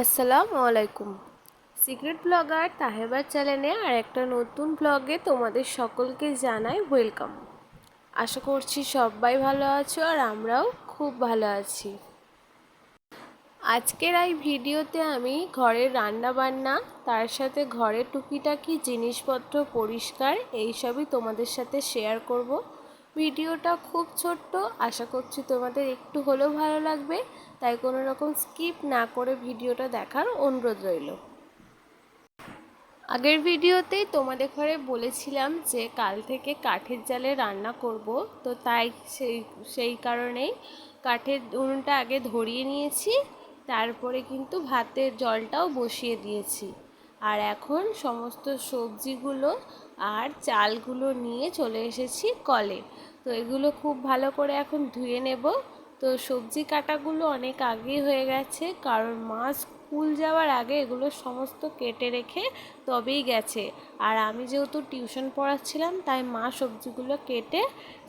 আসসালামু আলাইকুম। Secret blogger তাহেবার চ্যানেলে আর একটা নতুন ব্লগে তোমাদের সকলকে জানাই ওয়েলকাম। আশা করছি সবাই ভালো আছো আর আমরাও খুব ভালো আছি। আজকের এই ভিডিওতে আমি ঘরের রান্না বান্না তার সাথে ঘরের টুকিটাকি জিনিসপত্র পরিষ্কার, এইসবই তোমাদের সাথে শেয়ার করব। ভিডিওটা খুব ছোট্ট, আশা করছি তোমাদের একটু হলেও ভালো লাগবে। তাই কোনো রকম স্কিপ না করে ভিডিওটা দেখার অনুরোধ রইল। আগের ভিডিওতেই তোমাদের ঘরে বলেছিলাম যে কাল থেকে কাঠের জালে রান্না করব, তো তাই সেই সেই কারণেই কাঠের উনুনটা আগে ধরিয়ে নিয়েছি, তারপরে কিন্তু ভাতের জলটাও বসিয়ে দিয়েছি। আর এখন সমস্ত সবজিগুলো আর চালগুলো নিয়ে চলে এসেছি কলে। তো এগুলো খুব ভালো করে এখন ধুয়ে নেব। তো সবজি কাটাগুলো অনেক আগেই হয়ে গেছে, কারণ মা স্কুল যাওয়ার আগে এগুলো সমস্ত কেটে রেখে তবেই গেছে। আর আমি যেহেতু টিউশন পড়াচ্ছিলাম, তাই মা সবজিগুলো কেটে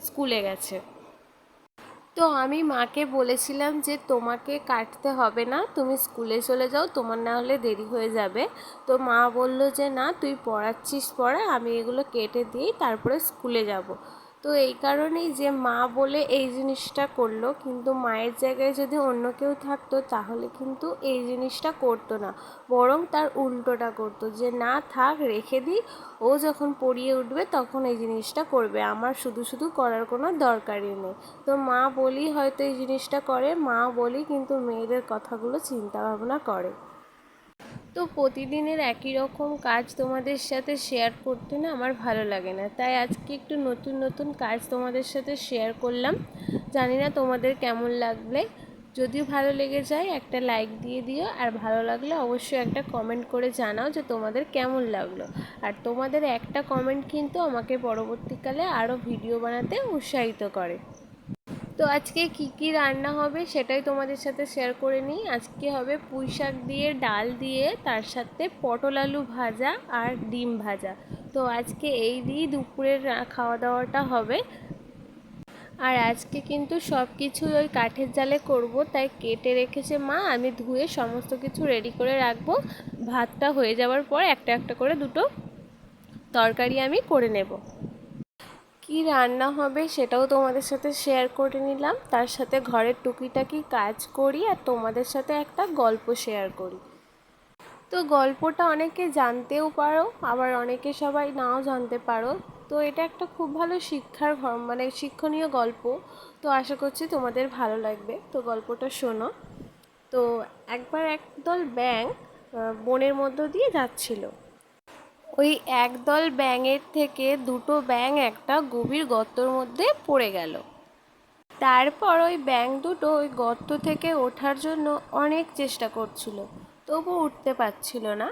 স্কুলে গেছে। তো আমি মাকে বলেছিলাম যে, তোমাকে কাটতে হবে না, তুমি স্কুলে চলে যাও, তোমার না হলে দেরি হয়ে যাবে। তো মা বলল যে, না, তুই পড়াচ্ছিস পড়া আমি এগুলো কেটে দিই তারপরে স্কুলে যাব। তো এই কারণেই যে মা বলে এই জিনিসটা করল, কিন্তু মায়ের জায়গায় যদি অন্য কেউ থাকতো তাহলে কিন্তু এই জিনিসটা করতো না। বরং তার উল্টোটা করতো যে, না, থাক, রেখে দিই। ও যখন পড়িয়ে উঠবে তখন এই জিনিসটা করবে। আমার শুধু শুধু করার কোনো দরকারই নেই। তো মা বলি হয়তো এই জিনিসটা করে, মা বলি কিন্তু মেয়েদের কথাগুলো চিন্তা ভাবনা করে। তো প্রতিদিনের একই রকম কাজ তোমাদের সাথে শেয়ার করতে না আমার ভালো লাগে না। তাই আজকে একটু নতুন নতুন কাজ তোমাদের সাথে শেয়ার করলাম। জানি না তোমাদের কেমন লাগবে। যদিও ভালো লেগে যায়, একটা লাইক দিয়ে দিও। আর ভালো লাগলে অবশ্যই একটা কমেন্ট করে জানাও যে তোমাদের কেমন লাগল। আর তোমাদের একটা কমেন্ট কিন্তু আমাকে পরবর্তীকালে আরও ভিডিও বানাতে উৎসাহিত করে। তো আজকে কি কি রান্না হবে সেটাই তোমাদের সাথে শেয়ার করে নিই। আজকে হবে পুঁই শাক দিয়ে, ডাল দিয়ে, তার সাথে পটল আলু ভাজা আর ডিম ভাজা। তো আজকে এই দিয়েই দুপুরের খাওয়া দাওয়াটা হবে। আর আজকে কিন্তু সব কিছু ওই কাঠের জালে করব, তাই কেটে রেখেছে মা। আমি ধুয়ে সমস্ত কিছু রেডি করে রাখব। ভাতটা হয়ে যাওয়ার পর একটা একটা করে দুটো তরকারি আমি করে নেব। কি রান্না হবে সেটাও তোমাদের সাথে শেয়ার করে নিলাম। তার সাথে ঘরের টুকিটাকি কাজ করি আর তোমাদের সাথে একটা গল্প শেয়ার করি। তো গল্পটা অনেকে জানতেও পারো, আবার অনেকে সবাই নাও জানতে পারো। তো এটা একটা খুব ভালো শিক্ষার মানে শিক্ষণীয় গল্প। তো আশা করছি তোমাদের ভালো লাগবে। তো গল্পটা শোনো। তো একবার একদল ব্যাং বনের মধ্য দিয়ে যাচ্ছিল। ওই একদল ব্যাঙের থেকে দুটো ব্যাঙ একটা গভীর গর্তর মধ্যে পড়ে গেল। তারপর ওই ব্যাঙ দুটো ওই গর্ত থেকে ওঠার জন্য অনেক চেষ্টা করছিল, তবু উঠতে পারছিল না।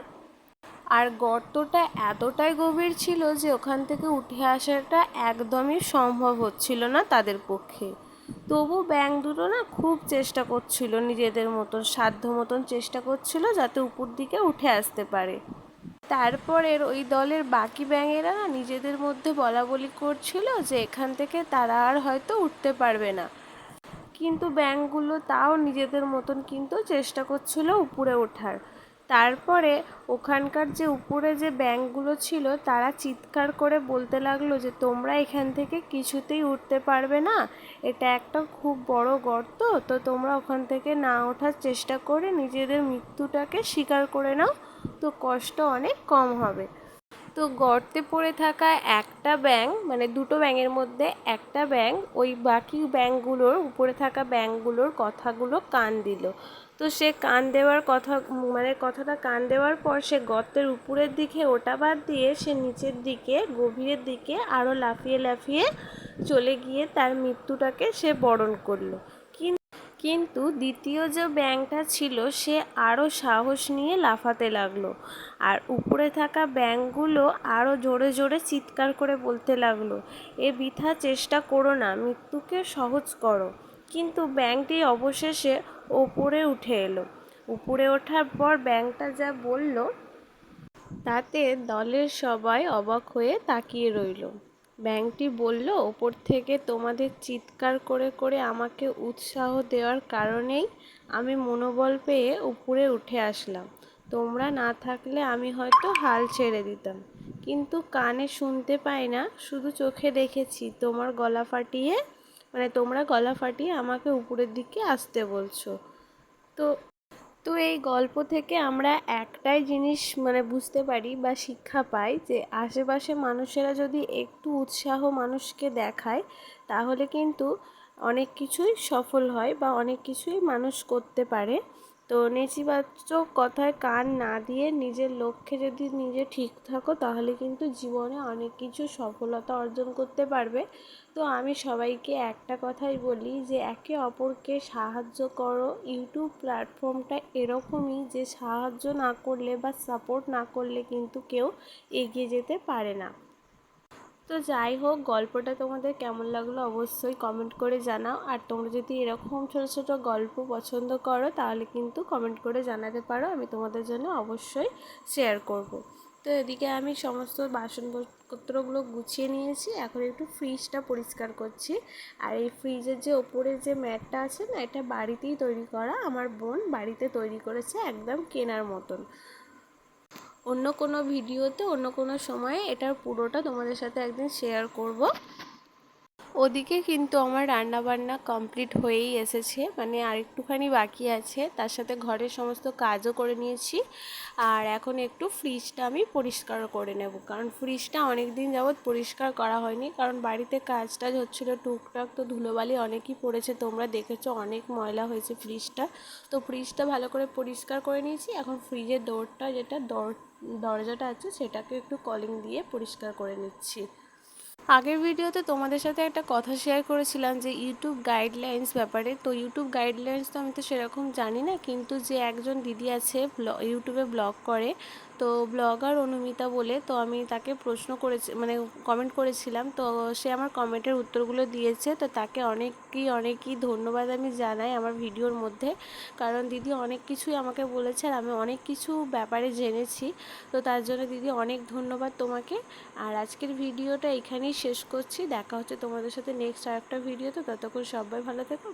আর গর্তটা এতটাই গভীর ছিল যে ওখান থেকে উঠে আসাটা একদমই সম্ভব হচ্ছিল না তাদের পক্ষে। তবু ব্যাঙ দুটো না খুব চেষ্টা করছিল, নিজেদের মতন, সাধ্য মতন চেষ্টা করছিল যাতে উপর দিকে উঠে আসতে পারে। তারপরের ওই দলের বাকি ব্যাঙেরা না নিজেদের মধ্যে বলা বলি করছিল যে এখান থেকে তারা আর হয়তো উঠতে পারবে না। কিন্তু ব্যাঙগুলো তাও নিজেদের মতন কিন্তু চেষ্টা করছিল উপরে ওঠার। তারপরে ওখানকার যে উপরে যে ব্যাঙগুলো ছিল, তারা চিৎকার করে বলতে লাগল যে, তোমরা এখান থেকে কিছুতেই উঠতে পারবে না। এটা একটা খুব বড় গর্ত, তো তোমরা ওখান থেকে না ওঠার চেষ্টা করে নিজেদের মৃত্যুটাকে স্বীকার করে নাও। তো কষ্ট অনেক কম হবে। তো গর্তে পড়ে থাকা একটা ব্যাং মানে দুটো ব্যাঙের মধ্যে একটা ব্যাং ওই বাকি ব্যাঙগুলোর, উপরে থাকা ব্যাঙগুলোর কথাগুলো কান দিল। তো সে কান দেওয়ার কথা মানে কথাটা কান দেওয়ার পর সে গর্তের উপরের দিকে ওটা বাদ দিয়ে সে নিচের দিকে, গভীরের দিকে আরও লাফিয়ে লাফিয়ে চলে গিয়ে তার মৃত্যুটাকে সে বরণ করল। কিন্তু দ্বিতীয় যে ব্যাঙটা ছিল, সে আরও সাহস নিয়ে লাফাতে লাগল। আর উপরে থাকা ব্যাঙগুলো আরও জোরে জোরে চিৎকার করে বলতে লাগল, এ বৃথা, চেষ্টা করো না, মৃত্যুকে সহজ করো। কিন্তু ব্যাঙটি অবশেষে ওপরে উঠে এলো। উপরে ওঠার পর ব্যাঙটা যা বলল, তাতে দলের সবাই অবাক হয়ে তাকিয়ে রইল। ব্যাঙটি বলল, ওপর থেকে তোমাদের চিৎকার করে করে আমাকে উৎসাহ দেওয়ার কারণেই আমি মনোবল পেয়ে উপরে উঠে আসলাম। তোমরা না থাকলে আমি হয়তো হাল ছেড়ে দিতাম। কিন্তু কানে শুনতে পাই না, শুধু চোখে দেখেছি। তোমার গলা ফাটিয়ে মানে তোমরা গলা ফাটিয়ে আমাকে উপরের দিকে আসতে বলছো। তো তো এই গল্প থেকে আমরা একটাই জিনিস মানে বুঝতে পারি বা শিক্ষা পাই যে আশেপাশে মানুষেরা যদি একটু উৎসাহ মানুষকে দেখায়, তাহলে কিন্তু অনেক কিছুই সফল হয় বা অনেক কিছুই মানুষ করতে পারে। তো নেতিবাচক কথায় কান না দিয়ে নিজের লক্ষ্যে যদি নিজে ঠিক থাকো, তাহলে কিন্তু জীবনে অনেক কিছু সফলতা অর্জন করতে পারবে। তো আমি সবাইকে একটা কথাই বলি যে, একে অপরকে সাহায্য করো। ইউটিউব প্ল্যাটফর্মটা এরকমই যে, সাহায্য না করলে বা সাপোর্ট না করলে কিন্তু কেউ এগিয়ে যেতে পারে না। তো যাই হোক, গল্পটা তোমাদের কেমন লাগল অবশ্যই কমেন্ট করে জানাও। আর তোমরা যদি এরকম ছোটো ছোটো গল্প পছন্দ করো, তাহলে কিন্তু কমেন্ট করে জানাতে পারো। আমি তোমাদের জন্য অবশ্যই শেয়ার করব। তো এদিকে আমি সমস্ত বাসনপত্রগুলো গুছিয়ে নিয়েছি। এখন একটু ফ্রিজটা পরিষ্কার করছি। আর এই ফ্রিজের যে ওপরে যে ম্যাটটা আছে না, এটা বাড়িতেই তৈরি করা। আমার বোন বাড়িতে তৈরি করেছে একদম কেনার মতন। অন্য কোনো ভিডিওতে, অন্য কোনো সময়ে এটার পুরোটা তোমাদের সাথে একদিন শেয়ার করব। ওদিকে কিন্তু আমার রান্না বান্না কমপ্লিট হয়েই এসেছে মানে আরেকটুখানি বাকি আছে। তার সাথে ঘরের সমস্ত কাজও করে নিয়েছি। আর এখন একটু ফ্রিজটা আমি পরিষ্কার করে নেব, কারণ ফ্রিজটা অনেক দিন যাবৎ পরিষ্কার করা হয়নি। কারণ বাড়িতে কাজ টাজ হচ্ছিল টুকটাক, তো ধুলোবালি অনেকই পড়েছে। তোমরা দেখেছ অনেক ময়লা হয়েছে ফ্রিজটা তো ফ্রিজটা ভালো করে পরিষ্কার করে নিয়েছি। এখন ফ্রিজের দৌড়টা, যেটা দর দরজাটা আছে, সেটাকে একটু কলিং দিয়ে পরিষ্কার করে নিচ্ছি। আগের ভিডিওতে তোমাদের সাথে একটা কথা শেয়ার করেছিলাম যে ইউটিউব গাইডলাইন্স ব্যাপারে। তো ইউটিউব গাইডলাইন্স তো আমি তো সেরকম জানি না, কিন্তু যে একজন দিদি আছে ইউটিউবে ব্লগ করে তো ব্লগার অনুমিতা বলে, তো আমি তাকে প্রশ্ন করেছি মানে কমেন্ট করেছিলাম। তো সে আমার কমেন্টের উত্তরগুলো দিয়েছে, তো তাকে অনেকই অনেকই ধন্যবাদ আমি জানাই আমার ভিডিওর মধ্যে। কারণ দিদি অনেক কিছুই আমাকে বলেছে আর আমি অনেক কিছু ব্যাপারে জেনেছি। তো তার জন্য দিদি অনেক ধন্যবাদ তোমাকে। আর আজকের ভিডিওটা এখানেই শেষ করছি। দেখা হচ্ছে তোমাদের সাথে নেক্সট আর একটা ভিডিও তো ততক্ষণ সবাই ভালো থেকো।